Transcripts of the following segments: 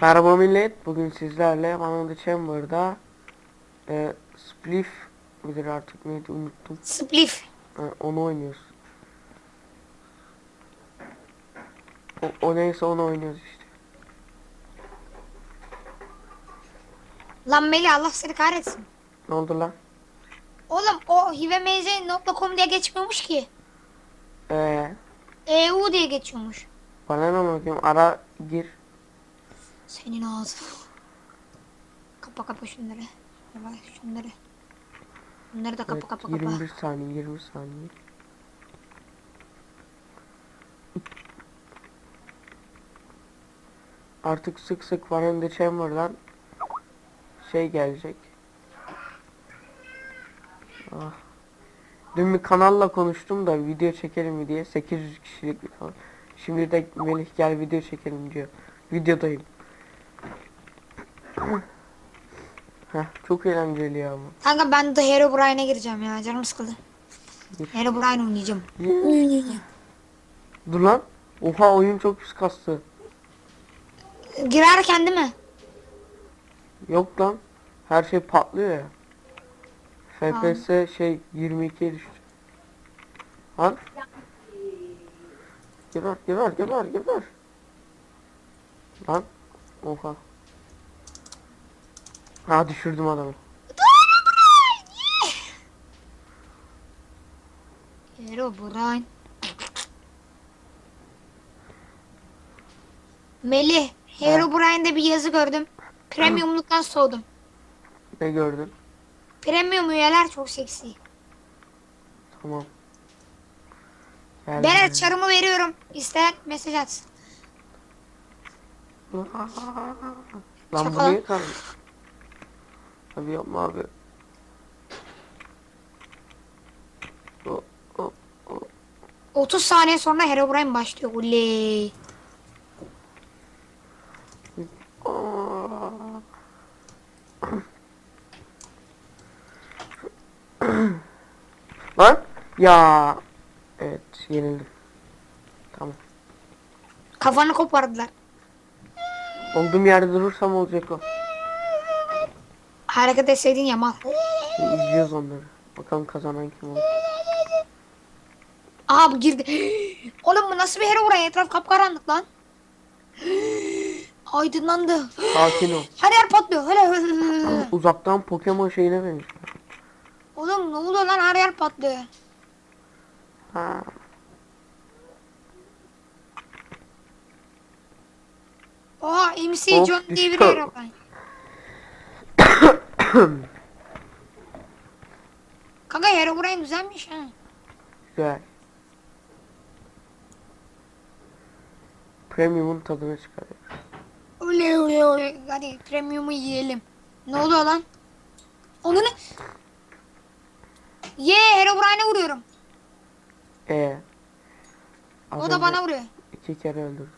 Merhaba millet. Bugün sizlerle Another Chamber'da e, Spliff midir artık neydi unuttum. Spliff. E, onu oynuyoruz. O, o neyse onu oynuyoruz işte. Lan Melih Allah seni kahretsin. Ne oldu lan? Oğlum o hivemz.com diye geçmiyormuş ki. Eee EU diye geçiyormuş. bana ne bakayım ara gir. Senin ağzın. Kapa kapa şunları. Yavaş şunları. Bunları da kapa Evet, kapa kapa. 21 saniye 20 saniye. Artık sık sık in the Chamber'dan şey gelecek. Ah. Dün bir kanalla konuştum da video çekelim mi diye 800 kişilik bir kanal. Şimdi de Melih gel video çekelim diyor. Videodayım. Heh, çok eğlenceli ya bu. Kanka ben de Herobrine'e gireceğim ya canım sıkıldı. Gir. Herobrine oynayacağım. Dur lan. Oha oyun çok pis kastı. Girerken değil mi? Yok lan. Her şey patlıyor ya. FPS şey 22'ye düştü. Lan. Geber geber geber geber. Lan. Oha. Ha düşürdüm adamı. Herobrine. Melih, Herobrine'de bir yazı gördüm. Premiumluktan soğudum. Ne gördün? Premium üyeler çok seksi. Tamam. Gel Ben çarımı veriyorum. İsteyen mesaj atsın. Lan bu niye kaldı? Abi yapma abi. O, o, o. 30 saniye sonra Herobrine başlıyor. Oley. Aa. Lan ya evet yenildim. Tamam. Kafanı kopardılar. Olduğum yerde durursam olacak o. Hareket etseydin ya mal. İzliyoruz onları. Bakalım kazanan kim olur. Aa bu girdi. Oğlum bu nasıl bir Herobrine? Etraf kapkaranlık lan. Aydınlandı. Sakin ol. Her yer patlıyor. Hele. Uzaktan Pokemon şeyine benziyor. Oğlum ne oluyor lan her yer patlıyor. Ha. MC Of, John diye bir düştü. Kanka Herobrine güzelmiş ha. Güzel. Premium'un tadını çıkarıyor. Oley oley oley. Hadi premium'u yiyelim. Ne oluyor lan? Onu ne? Ye Herobrine'e vuruyorum. Ee. az O da önce bana vuruyor. iki kere öldürdüm.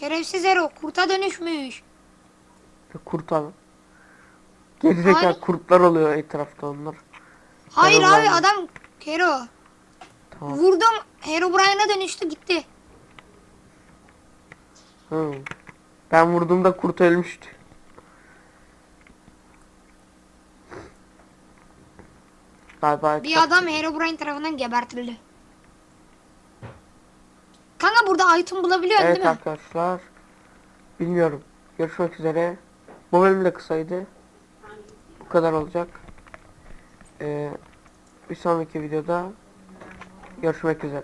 Şerefsiz Hero kurta dönüşmüş. Ve Kurt abi. Gerizekalı Hayır. kurtlar oluyor etrafta onlar. Hayır Herobrine. abi adam Hero. Tamam. Vurdum Herobrine'e dönüştü gitti. Hı. Ben vurduğumda kurt ölmüştü. Galiba Bir adam Herobrine tarafından gebertildi. Burada item bulabiliyorsun Evet değil mi? arkadaşlar. Bilmiyorum. Görüşmek üzere. Bu bölüm de kısaydı. Bu kadar olacak. Ee, bir sonraki videoda görüşmek üzere.